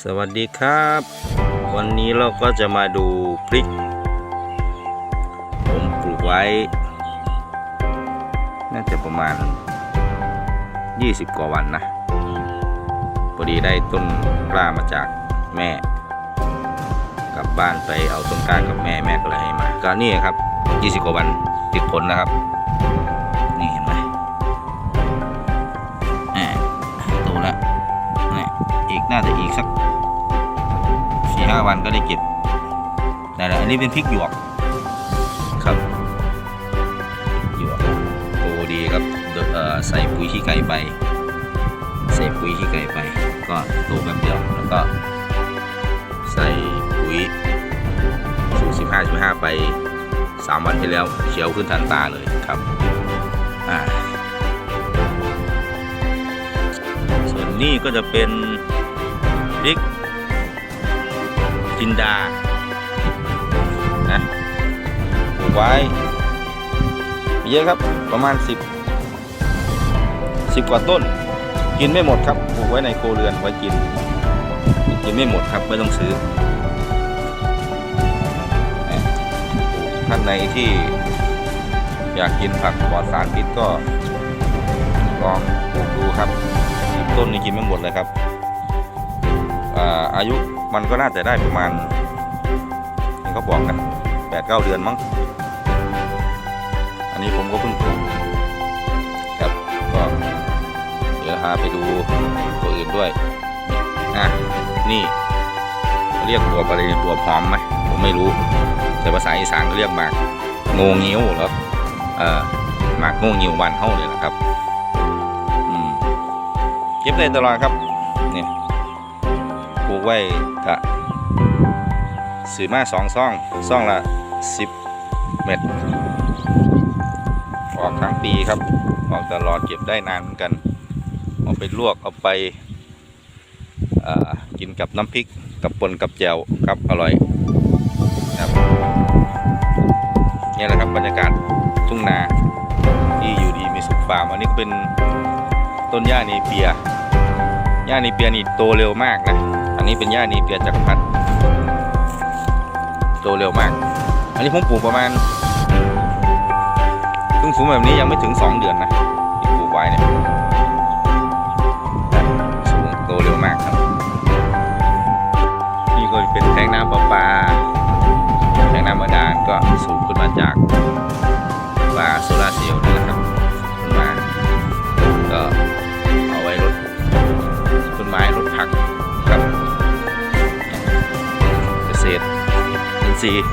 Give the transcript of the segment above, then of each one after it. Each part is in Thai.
สวัสดีครับ วันนี้เราก็จะมาดูพริก ผมปลูกไว้ น่าจะประมาณ 20 กว่าวันนะพอดีได้ต้นกล้ามาจากแม่ กลับบ้านไปเอาต้นกล้ากับแม่แม่ก็เลยให้มา ก็นี่ครับ 20 กว่าวันติดผลนะครับ นี่เห็นไหม อีกสักสี่ห้าวันก็ได้เก็บได้แล้วอันนี้เป็นพริกหยวกครับหยวกโตดีครับเดเอ่อใส่ปุ๋ยขี้ไก่ไปใส่ปุ๋ยขี้ไก่ไป ก็โตแป๊บเดียวแล้วก็ ใส่ปุ๋ยสูตรสิบห้าสิบห้าไปสามวันที่แล้วเขียวขึ้นทันตาเลยครับอ่าส่วนนี้ก็จะเป็น พริกจินดา นะปลูกไว้เยอะครับ ประมาณ 10 10 กว่าต้น กินไม่หมดครับ ปลูกไว้ในโคเรือนไว้กิน กินไม่หมดครับ ไม่ต้องซื้อนะท่านในที่อยากกินผักปลอดสารพิษก็ลองปลูกดูครับต้นนี้กินไม่หมดเลยครับ อาอายุมันก็น่าจะได้ประมาณนี่เขาบอกกันแปดเก้าเดือนมั้ง อันนี้ผมก็เพิ่งปลูกครับก็เดี๋ยวหาไปดูตัวอื่นด้วยอะนี่เรียกตัวอะไรตัวพร้อมไหมผมไม่รู้ แต่ภาษาอีสานเรียกหมากโงงิ้วหรอเออหมากโงงิ้ววันเฮ้าเลยนะครับอืมเก็บได้ตลอดครับเนี่ย ลูกไว้กะซื้อมาสองซ่องซ่องละสิบเม็ดออกทั้งปีครับ ออกตลอดเก็บได้นานเหมือนกัน เอาไปลวกเอาไปอ่ากินกับน้ำพริกกับปนกับแจวครับอร่อยครับนี่แหละครับบรรยากาศทุ่งนาที่อยู่ดีมีสุขฟาร์มอันนี้ก็เป็นต้นหญ้าเนเปียหญ้านีเปียนี่โตเร็วมากนะ อันนี้เป็นหญ้านีเปียจักรพรรดิโตเร็วมาก อันนี้ผมปลูกประมาณสูงสูงแบบนี้ยังไม่ถึง 2 เดือนนะที่ปลูกไว้เนี่ยสูงโตเร็วมากครับ นี่ก็เป็นแทงน้ำประปา แทงน้ำบาดาลก็สูบขึ้นมาจาก ษตรอินทรีย์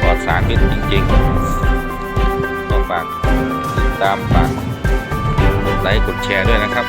ปลอดสารพิษจริงๆก็ฝากติดตามฝากกดไลค์กดแชร์ด้วยนะครับ